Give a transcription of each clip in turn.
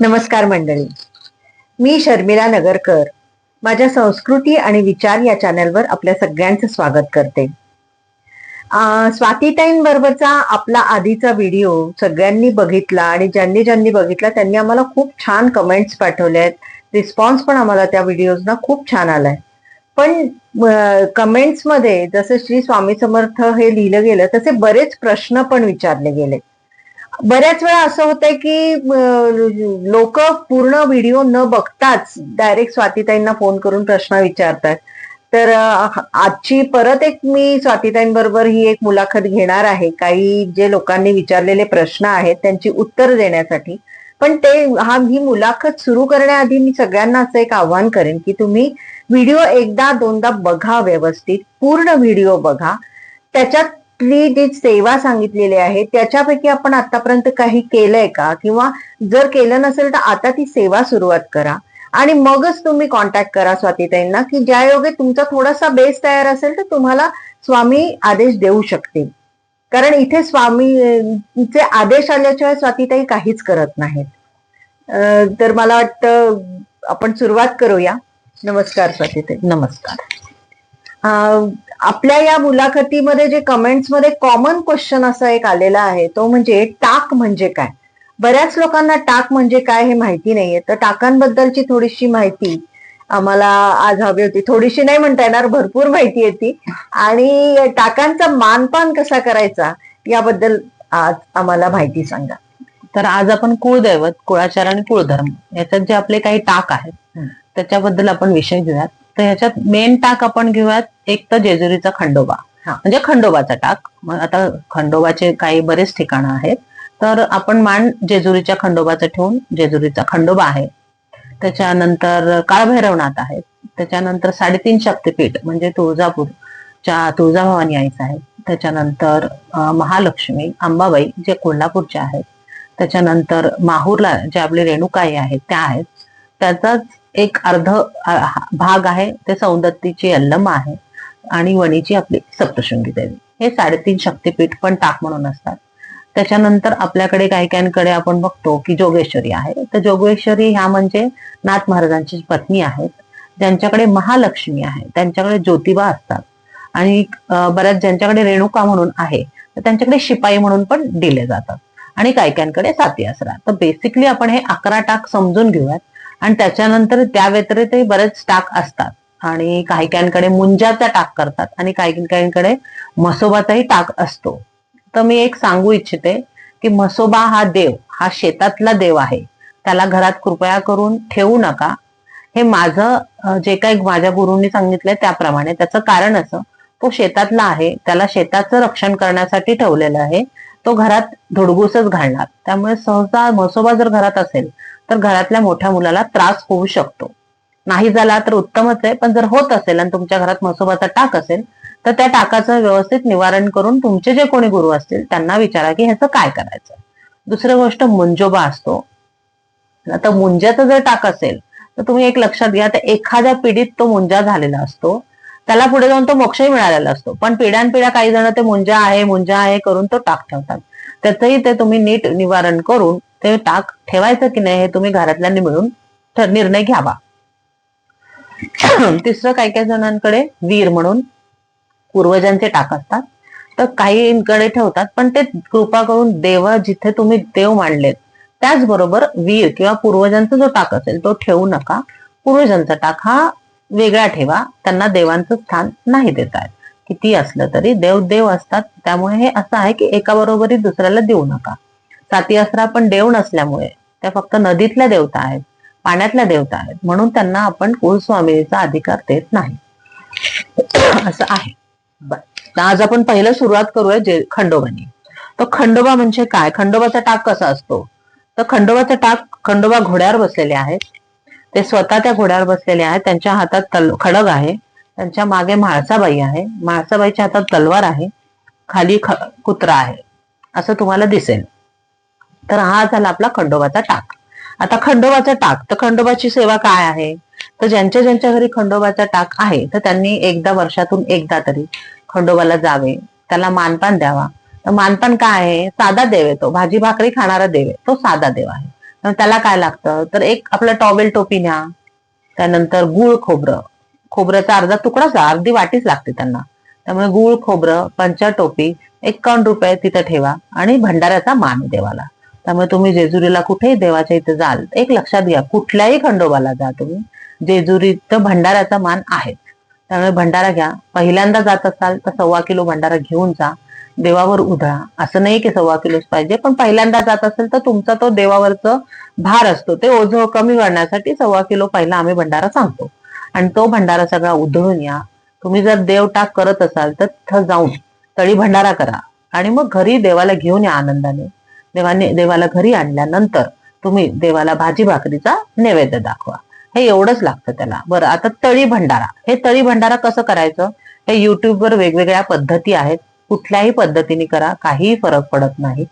नमस्कार मंडळी. मी शर्मिला नगरकर. माझ्या संस्कृती आणि विचार या चॅनलवर आपल्या सगळ्यांचं स्वागत करते. स्वातीताईंबरोबरचा बरोबरचा आपला आधीचा व्हिडिओ सगळ्यांनी बघितला आणि ज्यांनी ज्यांनी बघितला त्यांनी आम्हाला खूप छान कमेंट्स पाठवले आहेत. रिस्पॉन्स पण आम्हाला त्या व्हिडिओजना खूप छान आलाय. पण कमेंट्समध्ये जसं श्री स्वामी समर्थ हे लिहिलं गेलं तसे बरेच प्रश्न पण विचारले गेले. बऱ्याच वेळा असं होतंय की लोक पूर्ण व्हिडिओ न बघताच डायरेक्ट स्वातीताईंना फोन करून प्रश्न विचारतात. तर आजची परत एक मी स्वातीताईंबरोबर ही एक मुलाखत घेणार आहे. काही जे लोकांनी विचारलेले प्रश्न आहेत त्यांची उत्तर देण्यासाठी. पण ते हा ही मुलाखत सुरू करण्याआधी मी सगळ्यांना असं एक आव्हान करेन की तुम्ही व्हिडिओ एकदा दोनदा बघा व्यवस्थित. पूर्ण व्हिडिओ बघा. त्याच्यात त्याच्यातली जी सेवा सांगितलेली आहे त्याच्यापैकी आपण आतापर्यंत काही केलंय का? किंवा जर केलं नसेल तर आता ती सेवा सुरुवात करा. आणि मगच तुम्ही कॉन्टॅक्ट करा स्वातीताईंना की ज्या योगे तुमचा थोडासा बेस तयार असेल तर तुम्हाला स्वामी आदेश देऊ शकतील. कारण इथे स्वामीचे आदेश आल्याशिवाय स्वातीताई काहीच करत नाहीत. तर मला वाटतं आपण सुरुवात करूया. नमस्कार स्वातीताई. नमस्कार. आपल्या या मुलाखतीमध्ये जे कमेंट्समध्ये कॉमन क्वेश्चन असा एक आलेला आहे तो म्हणजे टाक म्हणजे काय? बऱ्याच लोकांना टाक म्हणजे काय हे माहिती नाहीये. तर टाकांबद्दलची थोडीशी माहिती आम्हाला आज हवी होती. थोडीशी नाही म्हणता येणार भरपूर माहिती आहे ती आणि टाकांचा मानपान कसा करायचा याबद्दल आज आम्हाला माहिती सांगा. तर आज आपण कुळदैवत कुळाचार आणि कुळधर्म याच्यात जे आपले काही टाक आहेत. त्याच्याबद्दल आपण विषय घेऊयात. तर ह्याच्यात मेन टाक आपण घेऊयात एक तर जेजुरीचा खंडोबा. हा. म्हणजे खंडोबाचा टाक. आता खंडोबाचे काही बरेच ठिकाणं आहेत. तर आपण मान जेजुरीच्या खंडोबाचं ठेवून जेजुरीचा खंडोबा आहे. त्याच्यानंतर काळभैरवनाथ आहे. त्याच्यानंतर साडेतीन शक्तीपीठ म्हणजे तुळजापूरच्या तुळजाभवानी आईचं आहे. त्याच्यानंतर महालक्ष्मी अंबाबाई जे कोल्हापूरच्या आहेत. त्याच्यानंतर माहूरला जे आपले रेणुकाई आहेत त्या आहेत. त्याचाच एक अर्ध भाग आहे ते सौंदत्तीची अल्लम आहे आणि वणीची आपली सप्तशृंगी देवी. हे साडेतीन शक्तीपीठ पण टाक म्हणून असतात. त्याच्यानंतर आपल्याकडे काही काहींकडे आपण बघतो की जोगेश्वरी आहे. तर जोगेश्वरी ह्या म्हणजे नाथ महाराजांची पत्नी आहेत. ज्यांच्याकडे महालक्ष्मी आहे. त्यांच्याकडे ज्योतिबा असतात. आणि बऱ्याच ज्यांच्याकडे रेणुका म्हणून आहे तर त्यांच्याकडे शिपाई म्हणून पण दिले जातात. आणि काही काहींकडे साती आसरा तर बेसिकली आपण हे अकरा टाक समजून घेऊयात. आणि त्याच्यानंतर त्या व्यतिरिक्तही बरेच टाक असतात. आणि काही काहींकडे मुंजाचा टाक करतात आणि काही काहींकडे म्हसोबाचाही टाक असतो. तर मी एक सांगू इच्छिते की म्हसोबा हा देव हा शेतातला देव आहे. त्याला घरात कृपया करून ठेवू नका. हे माझं जे काही माझ्या गुरूंनी सांगितलंय त्याप्रमाणे त्याचं कारण असं तो शेतातला आहे. त्याला शेताचं रक्षण करण्यासाठी ठेवलेलं आहे. तो घरात धुडगूसच घालणार. त्यामुळे सहसा म्हसोबा जर घरात असेल तर घरातल्या मोठ्या मुलाला त्रास होऊ शकतो. नाही झाला तर उत्तमच आहे पण जर होत असेल आणि तुमच्या घरात म्हसोबाचा टाक असेल तर त्या टाकाचं व्यवस्थित निवारण करून तुमचे जे कोणी गुरु असतील त्यांना विचारा की ह्याचं काय करायचं. दुसरी गोष्ट मुंजोबा असतो. आता मुंज्याचं जर टाक असेल तर तुम्ही एक लक्षात घ्या तर एखाद्या पिढीत तो मुंजा झालेला असतो. त्याला पुढे जाऊन तो मोक्षही मिळालेला असतो. पण पिढ्यानपिढ्या काही जण ते मुंजा आहे मुंजा आहे करून तो टाक ठेवतात. त्याचंही ते तुम्ही नीट निवारण करून ते टाक ठेवायचं की नाही हे तुम्ही घरातल्यांनी मिळून निर्णय घ्यावा. तिसरं काही काही जणांकडे वीर म्हणून पूर्वजांचे टाक असतात. तर काहींकडे ठेवतात पण ते कृपा करून देव जिथे तुम्ही देव मांडलेत त्याचबरोबर वीर किंवा पूर्वजांचा जो टाक असेल तो ठेवू नका. पूर्वजांचा टाक हा वेगळा ठेवा. त्यांना देवांचं स्थान नाही देत किती असलं तरी देव देव असतात. त्यामुळे हे असं आहे की एका बरोबरी दुसऱ्याला देऊ नका. साती आसरा पण देव नसल्यामुळे त्या फक्त नदीतल्या देवता आहेत पाण्यातल्या देवता आहेत. म्हणून त्यांना आपण कुलस्वामिनीचा अधिकार देत नाही. असं आहे. बर. तर आज आपण पहिलं सुरुवात करूया जे खंडोबानी. तर खंडोबा म्हणजे काय? खंडोबाचा टाक कसा असतो? तर खंडोबाचा टाक खंडोबा घोड्यावर बसलेले आहेत. ते स्वतः त्या घोड्यावर बसलेले आहेत. त्यांच्या हातात तल खडग आहे. त्यांच्या मागे म्हाळसाबाई आहे. म्हाळसाबाईच्या हातात तलवार आहे. खाली ख कुत्रा आहे. असं तुम्हाला दिसेल. तर हा झाला आपला खंडोबाचा टाक. आता खंडोबाचा टाक तर खंडोबाची सेवा काय आहे? तर ज्यांच्या ज्यांच्या घरी खंडोबाचा टाक आहे तर त्यांनी एकदा वर्षातून एकदा तरी खंडोबाला जावे त्याला मानपान द्यावा. तर मानपान काय आहे? साधा देव आहे तो भाजी भाकरी खाणारा देव आहे तो साधा देव आहे. त्याला काय लागतं? तर एक आपलं टॉवेल टोपी न्या त्यानंतर गुळ खोबरं. खोबऱ्याचा अर्धा तुकडाच अर्धी वाटीच लागते त्यांना. त्यामुळे गुळ खोबरं पंचा टोपी एकावन्न रुपये तिथं ठेवा आणि भंडाऱ्याचा मान देवाला त्यामुळे तुम्ही जेजुरीला कुठेही देवाच्या इथे जाल. एक लक्षात घ्या कुठल्याही खंडोबाला जा तुम्ही. जेजुरीत भंडाऱ्याचा मान आहे त्यामुळे भंडारा घ्या. पहिल्यांदा जात असाल तर सव्वा किलो भंडारा घेऊन जा. देवावर उधळा. असं नाही की सव्वा किलोच पाहिजे पण पहिल्यांदा जात असेल तर तुमचा तो देवावरचं भार असतो. ते ओझं कमी करण्यासाठी सव्वा किलो पहिला आम्ही भंडारा सांगतो. आणि तो भंडारा सगळा उधळून या. तुम्ही जर देव टाक करत असाल तर तिथं जाऊन तळी भंडारा करा. आणि मग घरी देवाला घेऊन या आनंदाने. देवाने देवाला घरी आणल्यानंतर तुम्ही देवाला भाजी भाकरीचा नैवेद्य दाखवा. हे एवढंच लागतं त्याला. बरं आता तळी भंडारा. हे तळी भंडारा कसं करायचं? हे युट्यूबवर वेगवेगळ्या पद्धती आहेत. कुठल्याही पद्धतीने करा काहीही फरक पडत नाही.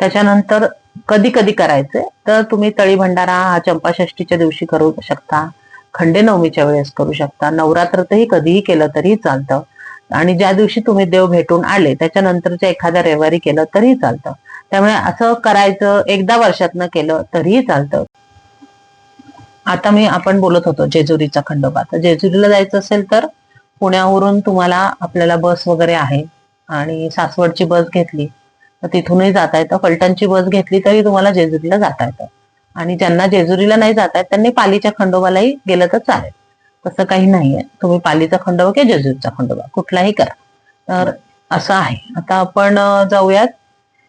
त्याच्यानंतर कधी कधी करायचे तर तुम्ही तळी भंडारा हा चंपाषष्टीच्या दिवशी करू शकता. खंडेनवमीच्या वेळेस करू शकता. नवरात्रातही कधीही केलं तरी चालतं. आणि ज्या दिवशी तुम्ही देव भेटून आले त्याच्यानंतरच्या एखाद्या रविवारी केलं तरी चालतं. त्यामुळे असं करायचं एकदा वर्षातनं केलं तरीही चालतं. आता मी आपण बोलत होतो जेजुरीचा खंडोबा. तर जेजुरीला जायचं असेल तर पुण्यावरून तुम्हाला आपल्याला बस वगैरे आहे आणि सासवडची बस घेतली तर तिथूनही जाता येतं. फलटणची बस घेतली तरी तुम्हाला जेजुरीला जाता येतं. आणि ज्यांना जेजुरीला नाही जाता येत त्यांनी पालीच्या खंडोबालाही गेलं तर चालेल. तसं काही नाहीये. तुम्ही पालीचा खंडोबा किंवा जेजुरीचा खंडोबा कुठलाही करा. तर असं आहे. आता आपण जाऊयात.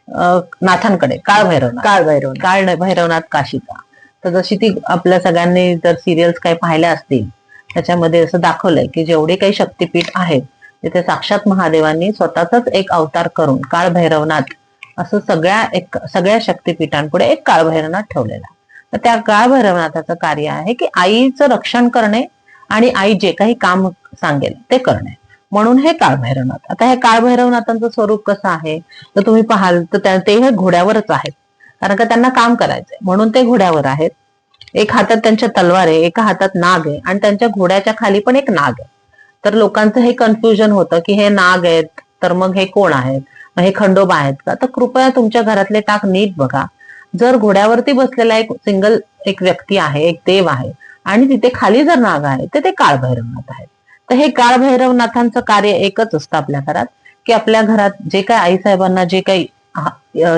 नाथांकडे काळ भैरवनाथ. काळ भैरव काळ भैरवनाथ काशीचा तर जशी ती आपल्या सगळ्यांनी जर सिरियल्स काही पाहिल्या असतील त्याच्यामध्ये असं दाखवलंय की जेवढे काही शक्तिपीठ आहेत तिथे साक्षात महादेवांनी स्वतःचाच एक अवतार करून काळ भैरवनाथ असं सगळ्या एक सगळ्या शक्तिपीठांपुढे एक काळ भैरवनाथ ठेवलेला तर त्या काळ भैरवनाथाचं कार्य आहे की आईचं रक्षण करणे आणि आई जे काही काम सांगेल ते करणे. म्हणून हे काळभैरवनाथ आता हे काळभैरवनाथांचं स्वरूप कसं आहे? तर तुम्ही पाहाल तर ते हे घोड्यावरच आहेत. कारण का त्यांना काम करायचंय. म्हणून ते घोड्यावर आहेत. एक हातात त्यांच्या तलवार आहे एका हातात नाग आहे आणि त्यांच्या घोड्याच्या खाली पण एक नाग आहे. तर लोकांचं हे कन्फ्युजन होतं की हे नाग आहेत तर मग हे कोण आहेत? मग हे खंडोबा आहेत का? तर कृपया तुमच्या घरातले टाक नीट बघा. जर घोड्यावरती बसलेला एक सिंगल एक व्यक्ती आहे एक देव आहे आणि तिथे खाली जर नाग आहे तर ते काळभैरवनाथ आहेत. तर हे काळभैरवनाथांचं कार्य एकच असतं आपल्या घरात की आपल्या घरात जे काही आईसाहेबांना जे काही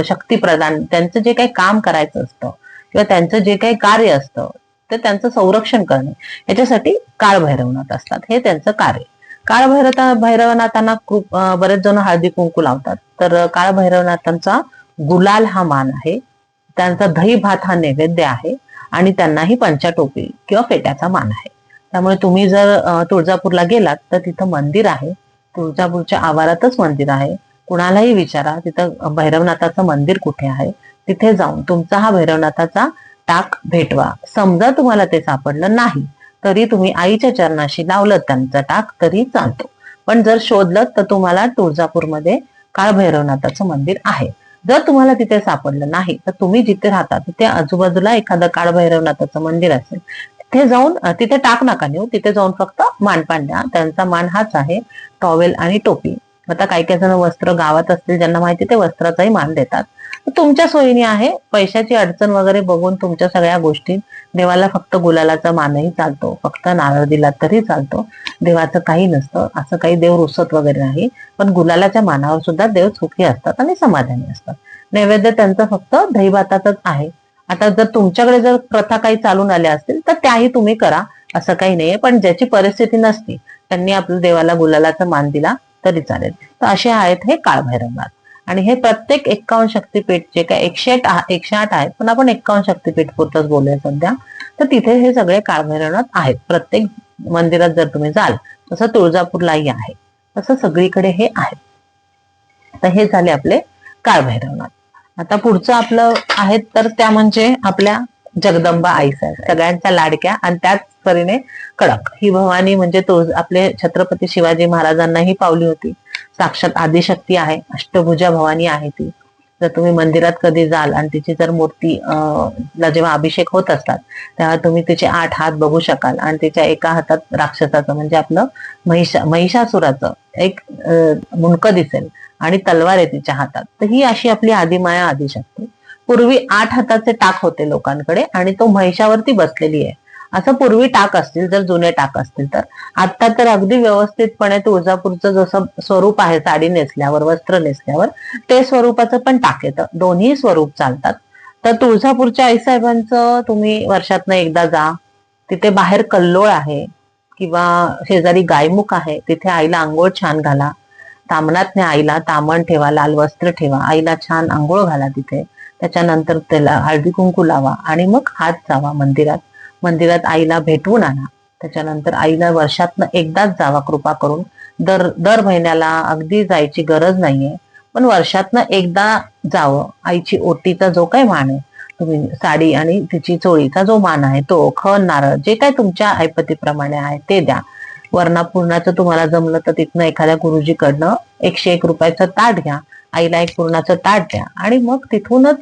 शक्ती प्रदान त्यांचं जे काही काम करायचं असतं किंवा त्यांचं जे काही कार्य असतं ते त्यांचं संरक्षण करणे. याच्यासाठी काळभैरवनाथ असतात. हे त्यांचं कार्य. काळभैरवता भैरवनाथांना खूप बरेच जण हळदी कुंकू लावतात. तर काळभैरवनाथांचा गुलाल हा मान आहे. त्यांचा दही भात हा नैवेद्य आहे. आणि त्यांनाही पंचाटोपी किंवा फेट्याचा मान आहे. त्यामुळे तुम्ही जर तुळजापूरला गेलात तर तिथं मंदिर आहे. तुळजापूरच्या आवारातच मंदिर आहे. कुणालाही विचारा तिथं भैरवनाथाचं मंदिर कुठे आहे? तिथे जाऊन तुमचा हा भैरवनाथाचा टाक भेटवा. समजा तुम्हाला ते सापडलं नाही तरी तुम्ही आईच्या चरणाशी लावलं त्यांचा टाक तरी चालतो. पण जर शोधलं तर तुम्हाला तुळजापूरमध्ये काळ भैरवनाथाचं मंदिर आहे. जर तुम्हाला तिथे सापडलं नाही तर तुम्ही जिथे राहता तिथे आजूबाजूला एखादं काळभैरवनाथाचं मंदिर असेल. तिथे जाऊन तिथे टाक नका नेऊ. तिथे जाऊन फक्त मानपान द्या त्यांचा मान हाच आहे टॉवेल आणि टोपी. आता काही काही जण वस्त्र गावात असतील ज्यांना माहिती ते वस्त्राचाही मान देतात. तुमच्या सोयीने आहे पैशाची अडचण वगैरे बघून तुमच्या सगळ्या गोष्टी. देवाला फक्त गुलालाचा मानही चालतो. फक्त नारळ दिला तरी चालतो. देवाचं काही नसतं. असं काही देव रुसत वगैरे नाही. पण गुलालाच्या मानावर सुद्धा देव सुखी असतात आणि समाधानी असतात. नैवेद्य त्यांचं फक्त दहीभातातच आहे. आता जर तुमच्याकडे जर प्रथा काही चालून आल्या असतील तर त्याही तुम्ही करा. असं काही नाहीये. पण ज्याची परिस्थिती नसती त्यांनी आपल्या देवाला गुलालाचा मान दिला तरी चालेल. तर असे आहेत हे काळभैरवनाथ. आणि हे प्रत्येक एक्कावन्न शक्तीपीठ जे काय एकशे आठ एकशे आठ आहेत पण आपण एक्कावन्न शक्तीपीठ पुरतच बोलूया सध्या. तर तिथे हे सगळे काळभैरवनाथ आहेत. प्रत्येक मंदिरात जर तुम्ही जाल तसं तुळजापूरलाही आहे. तसं सगळीकडे हे आहे तर हे झाले आपले काळभैरवनाथ. आता पुढचं आपलं आहेत तर त्या म्हणजे आपल्या जगदंबा आई साहेब सगळ्यांच्या लाडक्या आणि त्याच परीने कडक. ही भवानी म्हणजे तो आपले छत्रपती शिवाजी महाराजांनाही पावली होती. साक्षात आदिशक्ती आहे अष्टभुजा भवानी आहे ती. जर तुम्ही मंदिरात कधी जाल आणि तिची जर मूर्ती अं, ला जेव्हा अभिषेक होत असतात तेव्हा तुम्ही तिचे आठ हात बघू शकाल आणि तिच्या एका हातात राक्षसाचं म्हणजे आपलं महिषा महिषासुराचं एक मुंडकं दिसेल. आणि तलवार आहे तिच्या हातात. तर ही अशी आपली आदिमाया आदिशक्ती पूर्वी आठ हाताचे टाक होते लोकांकडे आणि तो महिषावरती बसलेली आहे. असं पूर्वी टाक असतील जर जुने टाक असतील तर. आता तर अगदी व्यवस्थितपणे तुळजापूरचं जसं स्वरूप आहे साडी नेसल्यावर वस्त्र नेसल्यावर ते स्वरूपाचं पण टाक येतं. दोन्ही स्वरूप चालतात. तर तुळजापूरच्या आईसाहेबांचं तुम्ही वर्षातनं एकदा जा. तिथे बाहेर कल्लोळ आहे किंवा शेजारी गायमुख आहे. तिथे आईला आंघोळ छान घाला. तामणात आईला तामण ठेवा लाल वस्त्र ठेवा. आईला छान आंघोळ घाला तिथे. त्याच्यानंतर त्याला हळदी कुंकू लावा आणि मग हात जावा मंदिरात. मंदिरात आईला भेटवून आणा. त्याच्यानंतर आईला वर्षातनं एकदाच जावा कृपा करून. दर दर महिन्याला अगदी जायची गरज नाहीये. पण वर्षातनं एकदा जावं. आईची ओटीचा जो काही मान आहे तुम्ही साडी आणि तिची चोळीचा जो मान आहे तो खण नारळ जे काय तुमच्या ऐपतीप्रमाणे आहे ते द्या. वरणापूर्णाचं तुम्हाला जमलं तर तिथनं एखाद्या गुरुजीकडनं एकशे एक रुपयाचं ताट घ्या. आईला एक पूर्णाचं ताट द्या. आणि मग तिथूनच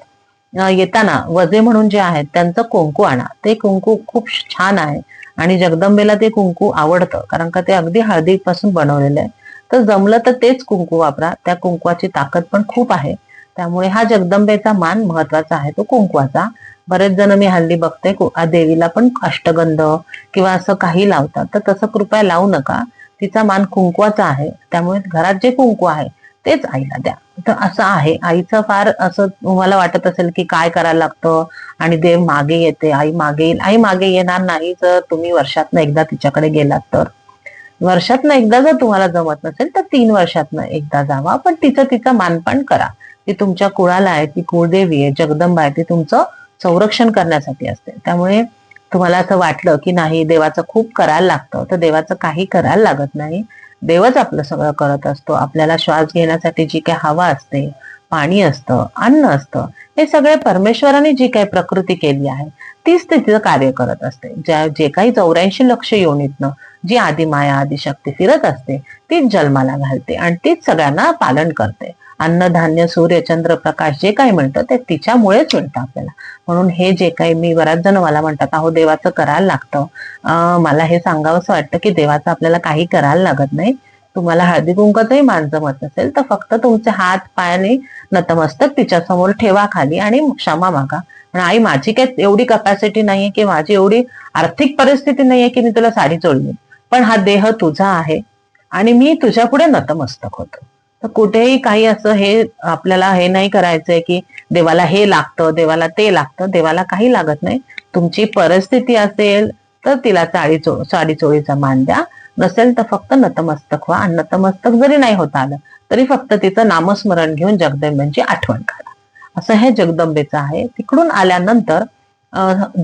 येताना वजे म्हणून जे आहेत त्यांचं कुंकू आणा. ते कुंकू खूप छान आहे. आणि जगदंबेला ते कुंकू आवडतं कारण का ते अगदी हळदीपासून बनवलेलं आहे. तर जमलं तर तेच कुंकू वापरा. त्या कुंकवाची ताकद पण खूप आहे. त्यामुळे हा जगदंबेचा मान महत्त्वाचा आहे तो कुंकवाचा. बरेच जण मी हल्ली बघते देवीला पण अष्टगंध किंवा असं काही लावतात. तर तसं कृपया लावू नका. तिचा मान कुंकवाचा आहे. त्यामुळे घरात जे कुंकू आहे तेच आईला द्या. तर असं आहे. आईचं फार असं तुम्हाला वाटत असेल की काय करायला लागतं आणि देव मागे येते आई मागे येईल. आई मागे येणार नाही जर तुम्ही वर्षातनं एकदा तिच्याकडे गेलात तर. वर्षातनं एकदा जर तुम्हाला जमत नसेल तर तीन वर्षातनं एकदा जावा. पण तिचं तिचं मानपान करा. ती तुमच्या कुळाला आहे ती कुळदेवी आहे जगदंबा आहे ती तुमचं संरक्षण करण्यासाठी असते. त्यामुळे तुम्हाला असं वाटलं की नाही देवाचं खूप करायला लागतं तर देवाचं काही करायला लागत नाही. देवच आपलं सगळं करत असतो. आपल्याला श्वास घेण्यासाठी जी काही हवा असते पाणी असतं अन्न असतं हे सगळे परमेश्वराने जी काही प्रकृती केली आहे तीच तिचं कार्य करत असते. ज्या जे काही चौऱ्याऐंशी लक्ष योनीतनं जी आदिमाया आदिशक्ती फिरत असते तीच जन्माला घालते आणि तीच सगळ्यांना पालन करते. अन्नधान्य सूर्य चंद्र प्रकाश जे काही मिळतं ते तिच्यामुळेच मिळतं आपल्याला. म्हणून हे जे काही मी बऱ्याच जण मला म्हणतात अहो देवाचं करायला लागतं. मला हे सांगावंसं वाटतं की देवाचं आपल्याला काही करायला लागत नाही. तुम्हाला हळदी कुंकतही मान जमत नसेल तर फक्त तुमचे हात पायाने नतमस्तक तिच्या समोर ठेवा खाली आणि क्षमा मागा. पण आई माझी काही एवढी कपॅसिटी नाहीये की माझी एवढी आर्थिक परिस्थिती नाहीये की मी तुला साडी चोळली पण हा देह तुझा आहे आणि मी तुझ्या पुढे नतमस्तक होतो. तर कुठेही काही असं हे आपल्याला हे नाही करायचंय की देवाला हे लागतं देवाला ते लागतं देवाला काही लागत नाही. तुमची परिस्थिती असेल तर तिला साडी चो साडी चोळीचा मान द्या. नसेल तर फक्त नतमस्तक व्हा. आणि नतमस्तक जरी नाही होत आलं तरी फक्त तिचं नामस्मरण घेऊन जगदंबेची आठवण करा. असं हे जगदंबेचं आहे. तिकडून आल्यानंतर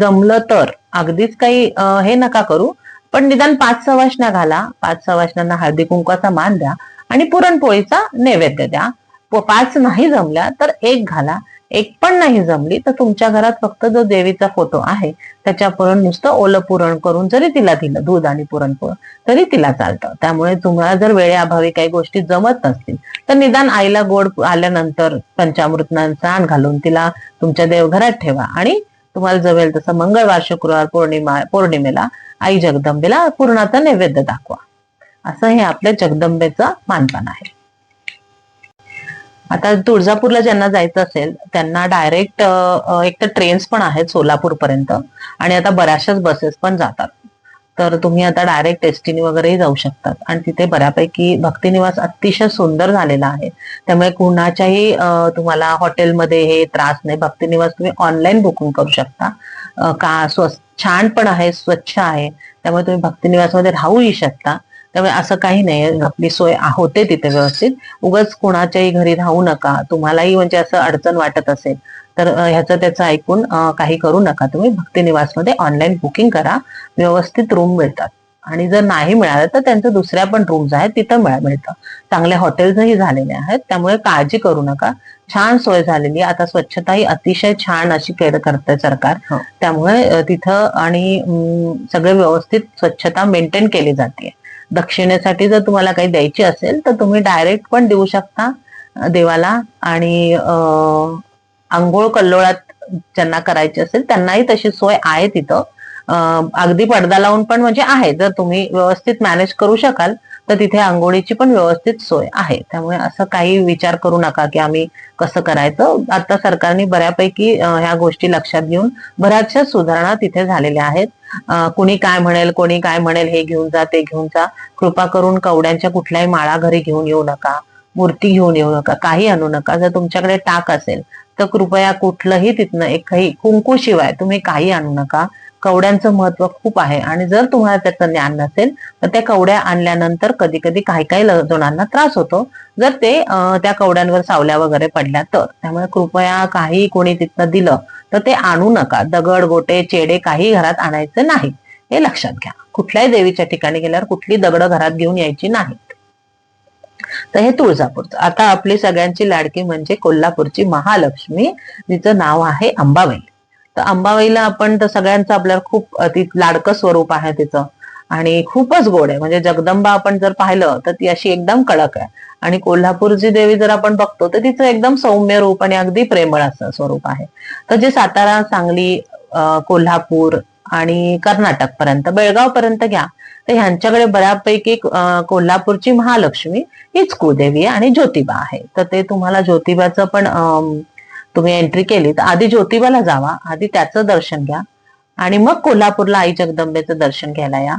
जमलं तर अगदीच काही हे नका करू. पण निदान पाच सवाशना घाला. पाच सवाशनांना हळदी कुंकवाचा मान द्या. आणि पुरणपोळीचा नैवेद्य द्या. पाच नाही जमल्या तर एक घाला. एक पण नाही जमली तर तुमच्या घरात फक्त जो देवीचा फोटो आहे त्याच्यापुरण नुसतं ओलं पुरण करून जरी तिला दिलं दूध आणि पुरणपोळ तरी तिला चालतं. त्यामुळे तुम्हाला जर वेळेअभावी काही गोष्टी जमत नसतील तर निदान आईला गोड आल्यानंतर पंचामृतनांचा आण घालून तिला तुमच्या देवघरात ठेवा. आणि तुम्हाला जमेल तसं मंगळवार शुक्रवार पौर्णिमा पौर्णिमेला आई जगदंबेला पूर्णाचा नैवेद्य दाखवा. असं हे आपल्या जगदंबेचं मानपान आहे. आता तुळजापूरला ज्यांना जायचं असेल त्यांना डायरेक्ट एक तर ट्रेन्स पण आहेत सोलापूर पर्यंत आणि आता बऱ्याचशाच बसेस पण जातात. तर तुम्ही आता डायरेक्ट एसटीने वगैरेही जाऊ शकतात. आणि तिथे बऱ्यापैकी भक्तिनिवास अतिशय सुंदर झालेला आहे. त्यामुळे कुणाच्याही तुम्हाला हॉटेलमध्ये हे त्रास नाही. भक्तिनिवास तुम्ही ऑनलाईन बुकिंग करू शकता. का स्व छान पण आहे स्वच्छ आहे. त्यामुळे तुम्ही भक्तिनिवासमध्ये राहूही शकता. त्यामुळे असं काही नाही. आपली सोय होते तिथे व्यवस्थित. उगाच कोणाच्याही घरी राहू नका. तुम्हालाही म्हणजे असं अडचण वाटत असेल तर ह्याचं त्याचं ऐकून काही करू नका. तुम्ही भक्तिनिवासमध्ये ऑनलाईन बुकिंग करा. व्यवस्थित रूम मिळतात. आणि जर नाही मिळालं तर त्यांचं दुसऱ्या पण रूम्स आहेत तिथं मिळ- मिळतं. चांगले हॉटेल्सही झालेले आहेत. त्यामुळे काळजी करू नका. छान सोय झालेली. आहे आता स्वच्छताही अतिशय छान अशी केअर करते सरकार. हो. त्यामुळे तिथं आणि सगळे व्यवस्थित स्वच्छता मेंटेन केली जाते दक्षिणेसाठी जर तुम्हाला काही द्यायची असेल तर तुम्ही डायरेक्ट पण देऊ शकता देवाला. आणि आंघोळ कल्लोळात ज्यांना करायची असेल त्यांनाही तशी सोय आहे तिथं. अगदी पडदा लावून पण म्हणजे आहे जर तुम्ही व्यवस्थित मॅनेज करू शकाल. तर तिथे आंघोळीची पण व्यवस्थित सोय आहे. त्यामुळे असं काही विचार करू नका की आम्ही कसं करायचं. आता सरकारने बऱ्यापैकी ह्या गोष्टी लक्षात घेऊन बऱ्याचशा सुधारणा तिथे झालेल्या आहेत. कुणी काय म्हणेल कोणी काय म्हणेल हे घेऊन जा ते घेऊन जा. कृपा करून कवड्यांच्या कुठल्याही माळा घरी घेऊन येऊ नका. मूर्ती घेऊन येऊ नका. काही आणू नका. जर तुमच्याकडे टाक असेल तर कृपया कुठलंही तिथनं एकही कुंकू शिवाय तुम्ही काही आणू नका. कवड्यांचं महत्त्व खूप आहे. आणि जर तुम्हाला त्याचं ज्ञान नसेल तर त्या कवड्या आणल्यानंतर कधी कधी काही काही जणांना त्रास होतो. जर ते त्या कवड्यांवर सावल्या वगैरे पडल्या तर त्यामुळे कृपया काही कोणी तिथनं दिलं तर ते आणू नका. दगड गोटे चेडे काही घरात आणायचे नाही. हे लक्षात घ्या. कुठल्याही देवीच्या ठिकाणी गेल्यावर कुठली दगड घरात घेऊन यायची नाहीत. तर हे तुळजापूरचं आता आपली सगळ्यांची लाडकी म्हणजे कोल्हापूरची महालक्ष्मी तिचं नाव आहे अंबाबाई. तर अंबाबाईला आपण तर सगळ्यांचं आपल्याला खूप ती लाडकं स्वरूप आहे तिचं. आणि खूपच गोड आहे. म्हणजे जगदंबा आपण जर पाहिलं तर ती अशी एकदम कडक आहे. आणि कोल्हापूरची देवी जर आपण बघतो तर तिचं एकदम सौम्य रूप आणि अगदी प्रेमळ असं स्वरूप आहे. तर जे सातारा सांगली कोल्हापूर आणि कर्नाटक पर्यंत बेळगाव पर्यंत घ्या तर ह्यांच्याकडे बऱ्यापैकी कोल्हापूरची महालक्ष्मी हीच कुदेवी आहे आणि ज्योतिबा आहे. तर ते तुम्हाला ज्योतिबाचं पण तुम्ही एंट्री केली तर आधी ज्योतिबाला जावा आधी त्याचं दर्शन घ्या. आणि मग कोल्हापूरला आई जगदंबेचं दर्शन घ्यायला या.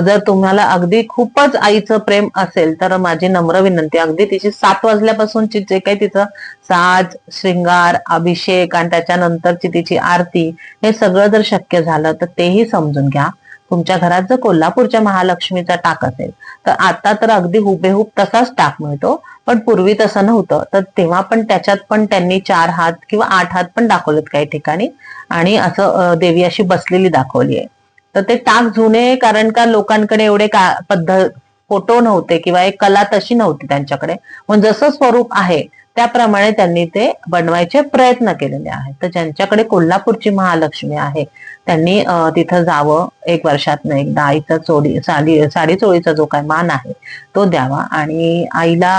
जर तुम्हाला अगदी खूपच आईचं प्रेम असेल तर माझी नम्र विनंती अगदी तिची सात वाजल्यापासूनची जे काही तिचं साज श्रृंगार अभिषेक आणि त्याच्यानंतरची तिची आरती हे सगळं जर शक्य झालं तर तेही समजून घ्या. तुमच्या घरात जर कोल्हापूरच्या महालक्ष्मीचा टाक असेल तर आता तर अगदी हुबेहूब तसाच टाक मिळतो. पण पूर्वी तसं नव्हतं. तर तेव्हा पण त्याच्यात पण त्यांनी चार हात किंवा आठ हात पण दाखवलेत काही ठिकाणी. आणि असं देवी अशी बसलेली दाखवली आहे. तर ते टाक जुने कारण का लोकांकडे एवढे का पद्धत फोटो नव्हते किंवा एक कला तशी नव्हती त्यांच्याकडे. मग जसं स्वरूप आहे त्याप्रमाणे त्यांनी ते बनवायचे प्रयत्न केलेले आहेत. तर ज्यांच्याकडे कोल्हापूरची महालक्ष्मी आहे त्यांनी तिथं जावं एक वर्षातनं एकदा आईचा चोळी साडी साडी चोळीचा जो काय मान आहे तो द्यावा. आणि आईला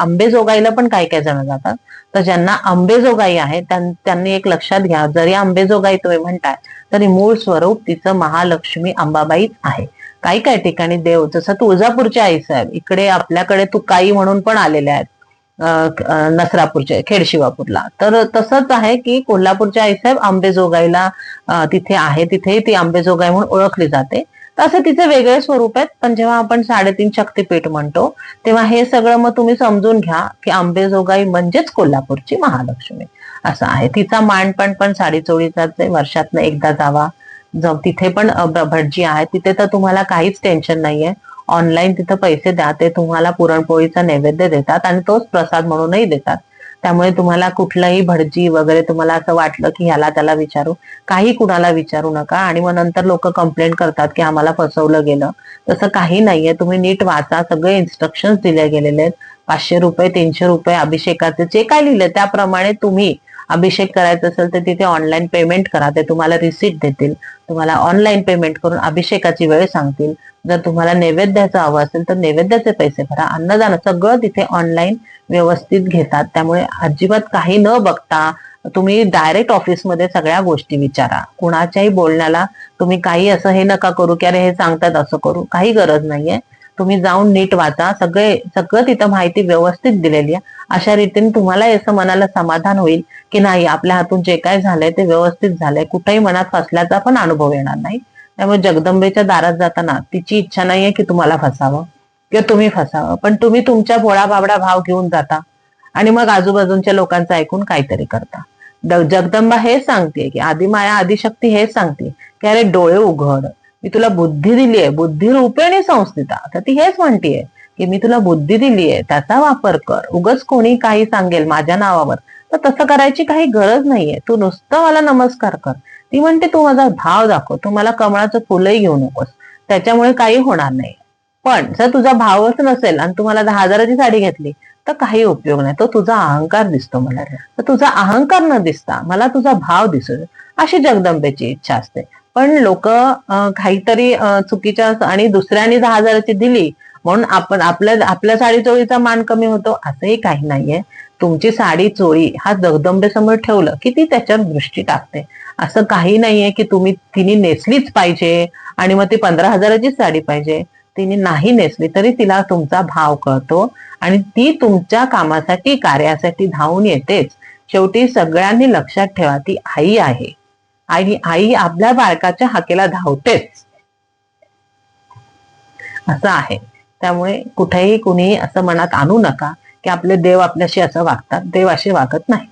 आंबेजोगाईला पण काही काही जण जातात. तर ज्यांना आंबेजोगाई आहे त्यांनी एक लक्षात घ्या जरी आंबेजोगाई तुम्ही म्हणताय तरी मूळ स्वरूप तिचं महालक्ष्मी अंबाबाईच आहे. काही काही ठिकाणी देव जसं तुळजापूरच्या आईसाहेब इकडे आपल्याकडे तुकाई म्हणून पण आलेले आहेत. अं, नसरापूरचे खेडशिवापूरला तर तसंच आहे की कोल्हापूरच्या आईसाहेब आंबेजोगाईला तिथे आहे. तिथे ती आंबेजोगाई म्हणून ओळखली जाते. तर असे तिचे वेगळे स्वरूप आहेत. पण जेव्हा आपण साडेतीन शक्तीपीठ म्हणतो तेव्हा हे सगळं मग तुम्ही समजून घ्या की आंबेजोगाई म्हणजेच कोल्हापूरची महालक्ष्मी. असं आहे. तिचा मान पण साडी चोळीचाच आहे. वर्षातनं एकदा जावा. जाऊ तिथे पण भटजी आहे. तिथे तर तुम्हाला काहीच टेन्शन नाहीये. ऑनलाईन तिथं पैसे द्या ते तुम्हाला पुरणपोळीचा नैवेद्य देतात आणि तोच प्रसाद म्हणूनही देतात. त्यामुळे तुम्हाला कुठलाही भटजी वगैरे तुम्हाला असं वाटलं की ह्याला त्याला विचारू काही कुणाला विचारू नका. आणि मग नंतर लोक कंप्लेंट करतात की आम्हाला फसवलं गेलं. तसं काही नाहीये. तुम्ही नीट वाचा. सगळे इन्स्ट्रक्शन दिले गेलेले आहेत. पाचशे रुपये तीनशे रुपये अभिषेकाचे जे काय लिहिले त्याप्रमाणे तुम्ही अभिषेक करायचा असेल तर तिथे ऑनलाईन पेमेंट करा. ते तुम्हाला रिसिट देतील. तुम्हाला ऑनलाईन पेमेंट करून अभिषेकाची वेळ सांगतील. जर तुम्हाला नैवेद्याचं हवं असेल तर नैवेद्याचे पैसे भरा. अन्नदान सगळं तिथे ऑनलाईन व्यवस्थित घेतात. त्यामुळे अजिबात काही न बघता तुम्ही डायरेक्ट ऑफिसमध्ये सगळ्या गोष्टी विचारा. कुणाच्याही बोलण्याला तुम्ही काही असं हे नका करू की अरे हे सांगतात असं करू. काही गरज नाहीये. तुम्ही जाऊन नीट वाचा. सगळे सगळं तिथं माहिती व्यवस्थित दिलेली आहे. अशा रीतीने तुम्हाला असं मनाला समाधान होईल की नाही आपल्या हातून जे काय झालंय ते व्यवस्थित झालंय. कुठेही मनात फसल्याचा पण अनुभव येणार नाही. त्यामुळे जगदंबेच्या दारात जाताना तिची इच्छा नाहीये की तुम्हाला फसावं किंवा तुम्ही फसावं. पण तुम्ही तुमच्या भोळा बाबडा भाव घेऊन जाता आणि मग आजूबाजूच्या लोकांचं ऐकून काहीतरी करता. जगदंबा हेच सांगते की आदिमाया आदिशक्ती हेच सांगते की अरे डोळे उघड. मी तुला बुद्धी दिली आहे बुद्धी रूपेणी संस्थिता. तर ती हेच म्हणतीये की मी तुला बुद्धी दिली आहे त्याचा वापर कर. उगच कोणी काही सांगेल माझ्या नावावर तर तसं करायची काही गरज नाहीये. तू नुसतं मला नमस्कार कर. ती म्हणते तू माझा भाव दाखव. तू मला कमळाचं फुलही घेऊ नकोस. त्याच्यामुळे काही होणार नाही. पण जर तुझा भावच नसेल आणि तू मला दहा हजाराची साडी घेतली तर काही उपयोग नाही. तो तुझा अहंकार दिसतो मला. तर तुझा अहंकार न दिसता मला तुझा भाव दिसू अशी जगदंबेची इच्छा असते. पण लोक काहीतरी चुकीच्या आणि दुसऱ्याने दहा हजाराची दिली म्हणून आपण आपल्या आपल्या साडी चोळीचा मान कमी होतो असंही काही नाहीये. तुमची साडी चोळी हा जगदंबेसमोर ठेवलं की ती त्याच्यावर दृष्टी टाकते. असं काही नाहीये की तुम्ही तिने नेसलीच पाहिजे आणि मग ती पंधरा हजाराचीच साडी पाहिजे. तिने नाही नेसली तरी तिला तुमचा भाव कळतो आणि ती तुमच्या कामासाठी कार्यासाठी धावून येतेच. शेवटी सगळ्यांनी लक्षात ठेवा ती आई आहे. आणि आई आपल्या बाळकाच्या हाकेला धावतेच. असं आहे. त्यामुळे कुठेही कुणी असं मनात आणू नका की आपले देव आपल्याशी असं वागतात. देव असे वागत नाही.